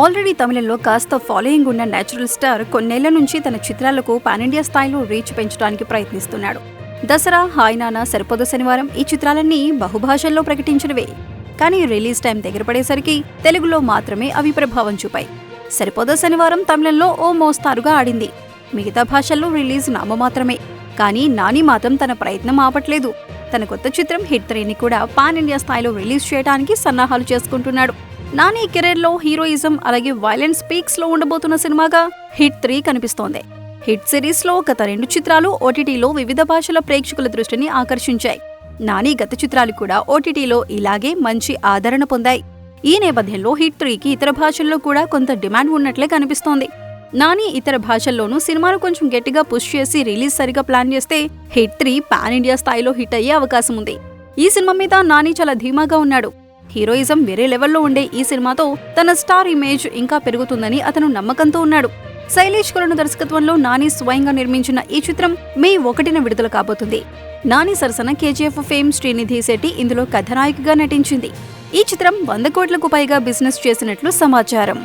Already తమిళంలో కాస్త following ఉన్న నేచురల్ స్టార్ కొన్నేళ్ళ నుంచి తన చిత్రాలకు పాన్ ఇండియా స్థాయిలో రీచ్ పెంచడానికి ప్రయత్నిస్తున్నాడు. దసరా హాయ్ నానా సరిపోద శనివారం ఈ చిత్రాలన్నీ బహుభాషల్లో ప్రకటించినవే. కానీ రిలీజ్ టైం దగ్గర పడేసరికి తెలుగులో మాత్రమే అవి ప్రభావం చూపాయి. సరిపోద శనివారం తమిళంలో ఓ మోస్తారుగా ఆడింది. మిగతా భాషల్లో రిలీజ్ నామ మాత్రమే. కానీ నాని మాత్రం తన ప్రయత్నం ఆపట్లేదు. తన కొత్త చిత్రం హిట్ త్రీని కూడా పాన్ ఇండియా స్థాయిలో రిలీజ్ చేయడానికి సన్నాహాలు చేసుకుంటున్నాడు. నాని కెరీర్లో హీరోయిజం అలాగే వైలెన్స్ పీక్స్లో ఉండబోతున్న సినిమాగా హిట్ త్రీ కనిపిస్తోంది. హిట్ సిరీస్లో గత రెండు చిత్రాలు ఓటీటీలో వివిధ భాషల ప్రేక్షకుల దృష్టిని ఆకర్షించాయి. నాని గత చిత్రాలు కూడా ఓటీటీలో ఇలాగే మంచి ఆదరణ పొందాయి. ఈ నేపథ్యంలో హిట్ త్రీకి ఇతర భాషల్లో కూడా కొంత డిమాండ్ ఉన్నట్లే కనిపిస్తోంది. నాని ఇతర భాషల్లోనూ సినిమాను కొంచెం గట్టిగా పుష్ చేసి రిలీజ్ సరిగా ప్లాన్ చేస్తే హిట్ త్రీ పాన్ ఇండియా స్థాయిలో హిట్ అయ్యే అవకాశం ఉంది. ఈ సినిమా మీద నాని చాలా ధీమాగా ఉన్నాడు. హీరోయిజం వేరే లెవెల్లో ఉండే ఈ సినిమాతో తన స్టార్ ఇమేజ్ ఇంకా పెరుగుతుందని అతను నమ్మకంతో ఉన్నాడు. శైలేష్ కులను దర్శకత్వంలో నాని స్వయంగా నిర్మించిన ఈ చిత్రం మే ఒకటిన విడుదల కాబోతుంది. నాని సరసన కేజీఎఫ్ ఫేమ్ శ్రీనిధి శెట్టి ఇందులో కథనాయికగా నటించింది. ఈ చిత్రం వంద కోట్లకు పైగా బిజినెస్ చేసినట్లు సమాచారం.